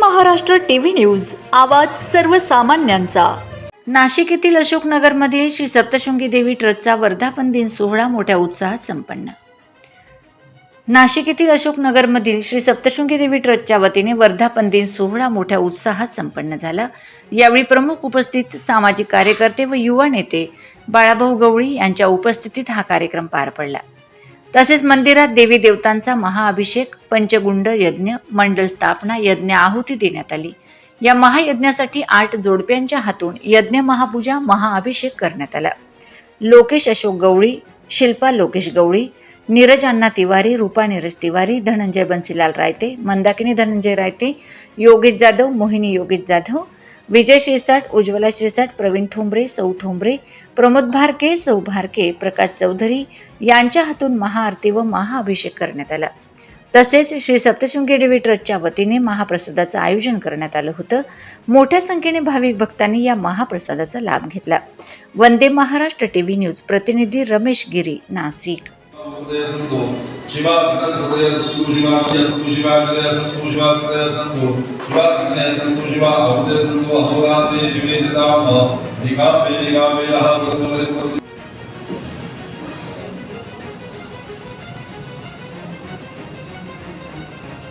Maharashtra TV news. आवाज सर्वसामान्यांचा. नाशिक येथील अशोकनगरमधील श्री सप्तशृंगी देवी ट्रस्टचा वर्धापन दिन सोहळा मोठ्या उत्साहात संपन्न. नाशिक येथील अशोकनगरमधील श्री सप्तशृंगी देवी ट्रस्टच्या वतीने वर्धापन दिन सोहळा मोठ्या उत्साहात संपन्न झाला. यावेळी प्रमुख उपस्थित सामाजिक कार्यकर्ते व युवा नेते बाळाभाऊ गवळी यांच्या उपस्थितीत हा कार्यक्रम पार पडला. तसेच मंदिरात देवी देवतांचा महाअभिषेक पंचगुंड यज्ञ मंडल स्थापना यज्ञ आहुती देण्यात आली. या महायज्ञासाठी आठ जोडप्यांच्या हातून यज्ञ महापूजा महाअभिषेक करण्यात आला. लोकेश अशोक गवळी शिल्पा लोकेश गवळी नीरज अण्णा तिवारी रूपा नीरज तिवारी धनंजय बन्सीलाल रायते मंदाकिनी धनंजय रायते योगेश जाधव मोहिनी योगेश जाधव विजय शिरसाट उज्ज्वला शिरसाट प्रवीण ठोंबरे सौ ठोंबरे प्रमोद भारके सौ भारके प्रकाश चौधरी यांच्या हातून महाआरती व महाअभिषेक करण्यात आला. तसेच श्री सप्तशृंगी देवी ट्रस्टच्या वतीने महाप्रसादाचं आयोजन करण्यात आलं होतं. मोठ्या संख्येने भाविक भक्तांनी या महाप्रसादाचा लाभ घेतला. Vande Maharashtra T V news प्रतिनिधी रमेश गिरी नाशिक. हृदय संतो शिवा विकास हृदय संतो शिवा विजय संतो शिवा हृदय संतो शिवा हृदय संतो शिवा विघ्नय संतो शिवा हृदय संतो अहोरात्रे शिवे सदाम. निगामे निगामे लहा प्रतोरे बोल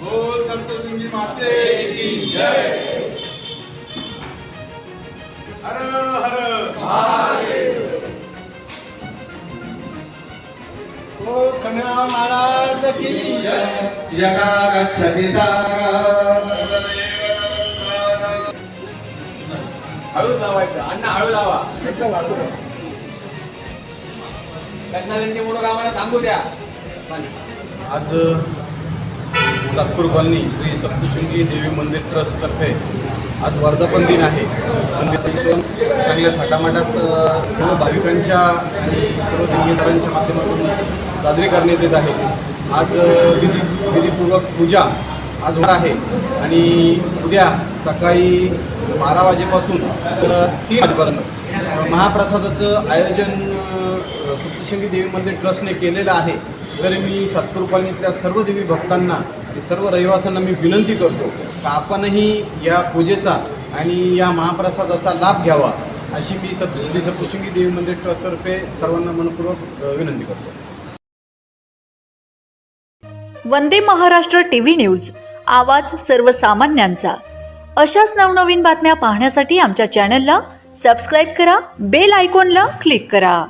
हो सप्तशृंगी माते की जय. महाराज की गच्छति हळू लावायचं. अण्णा हळू लावा. एकदम हळू त्यांची मोठं कामाला सांगू द्या. आज सातपूर कॉलनी श्री सप्तशृंगी देवी मंदिर ट्रस्टतर्फे आज वर्धापन दिन आहे. मंदिराचं चांगल्या थाटामाटात सर्व भाविकांच्या आणि सर्व दिग्गजांच्या माध्यमातून साजरी करण्यात येत आहे. आज विधी विधीपूर्वक पूजा आज होणार आहे. आणि उद्या सकाळी बारा वाजेपासून तर तीन वाजेपर्यंत महाप्रसादाचं आयोजन अ, सप्तशृंगी देवी मंदिर ट्रस्टने केलेलं आहे. तरी मी सातपूर कॉलनीतल्या सर्व देवी भक्तांना आणि सर्व रहिवाशांना मी विनंती करतो का आपणही या पूजेचा आणि या महाप्रसादाचा लाभ घ्यावा. अशी मी सप श्री सप्तशृंगी देवी मंदिर ट्रस्टतर्फे सर्वांना मनपूर्वक विनंती करतो. वंदे महाराष्ट्र टीव्ही न्यूज आवाज सर्वसामान्यांचा. अशाच नवनवीन बातम्या पाहण्यासाठी आमच्या चॅनलला सबस्क्राईब करा बेल आयकॉनला क्लिक करा.